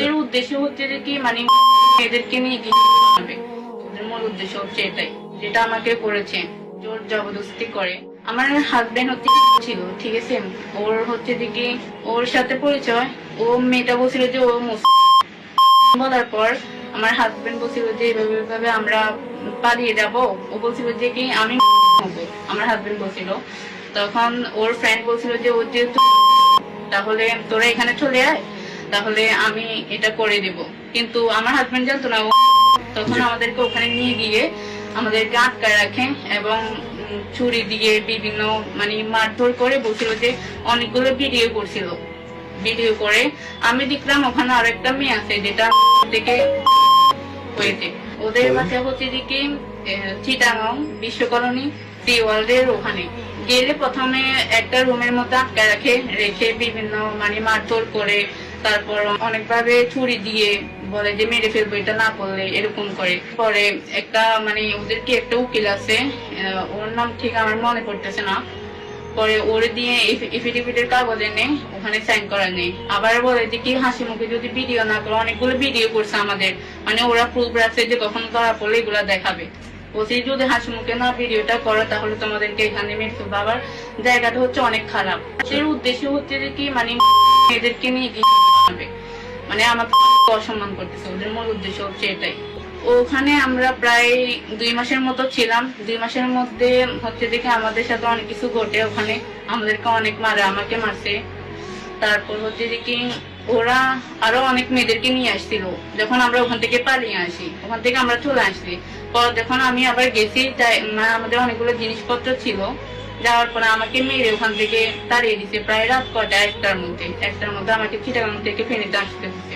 ওদের উদ্দেশ্য হচ্ছে যে কি মানে এদেরকে নিয়ে কি ওদের মূল উদ্দেশ্য হচ্ছে এটাই, যেটা আমাকে করেছে, জোর জবরদস্তি করে। আমার হাজবেন্ড হচ্ছে ছিল, ঠিক আছে? ওর হচ্ছে যে কি, ওর সাথে পরিচয়, ও মেয়েটা বলছিল যে ও মুসলিম বলার পর আমার হাজবেন্ড বলছিল যে এভাবে এভাবে আমরা পালিয়ে যাব। ও বলছিল যে কি, আমি আমার হাজবেন্ড বলছিল। তখন ওর ফ্রেন্ড বলছিল যে ও যেহেতু তাহলে তোরা এখানে চলে আয়। তাহলে আমি এটা করে দিব। কিন্তু আমার হাজবেন্ড জানতো না তখন আমাদেরকে ওখানে নিয়ে গিয়ে আমাদেরকে আটকায় রাখে এবং ছুরি দিয়ে বিভিন্ন মানে মারধর করে বলছিল যে অনেকগুলো ভিডিও করছিল। ভিডিও করে আমি দেখলাম ওখানে আরেকটা মেয়ে আছে যেটা থেকে হয়েছে। ওদের বাসা হচ্ছে যে কি চিটাগাং বিশ্বকলোনি সি ওয়ার্ল্ডের ওখানে। গেলে প্রথমে একটা রুমের মধ্যে আটকে রাখে রেখে বিভিন্ন মানে মারধর করে তারপর অনেকভাবে ছুরি দিয়ে বলে যে মেরে ফেলব, এটা না করলে এরকম করে। পরে একটা মানে ওদের কি একটা উকিল আছে ওর নাম ঠিক আমার মনে পড়তেছে না। পরে ওরে দিয়ে এফিডেভিটের কাগজ এনে ওখানে সাইন করা নেই আবার বলে যে কি হাসি মুখে যদি ভিডিও না করে, অনেকগুলো ভিডিও করছে আমাদের। মানে ওরা প্রুফ রাখছে যে কখন ধরা পড়লে এগুলা দেখাবে। বলছি, যদি হাসি মুখে না ভিডিওটা করো, তাহলে তোমাদেরকে এখানে মেরে ফেলব। আবার জায়গাটা হচ্ছে অনেক খারাপ। এর উদ্দেশ্য হচ্ছে যে কি মানে এদেরকে নিয়ে মানে আমাকে অসম্মান করতেছে, ওদের মূল উদ্দেশ্য হচ্ছে এটাই। ওখানে আমরা প্রায় দুই মাসের মতো ছিলাম। দুই মাসের মধ্যে হচ্ছে দেখে আমাদের সাথে অনেক কিছু ঘটে ওখানে। আমাদেরকে অনেক মারে, আমাকে মারছে। তারপর হচ্ছে যে কি ওরা আরও অনেক মেয়েদেরকে নিয়ে আসছিল। যখন আমরা ওখান থেকে পালিয়ে আসি, ওখান থেকে আমরা চলে আসছি পর যখন আমি আবার গেছি আমাদের অনেকগুলো জিনিসপত্র ছিল। যাওয়ার পরে আমাকে মেরে ওখান থেকে তাড়িয়ে দিছে প্রায় রাত কটা একটার মধ্যে। একটার মধ্যে আমাকে চিটাগাং থেকে ফেনীতে আসতে হচ্ছে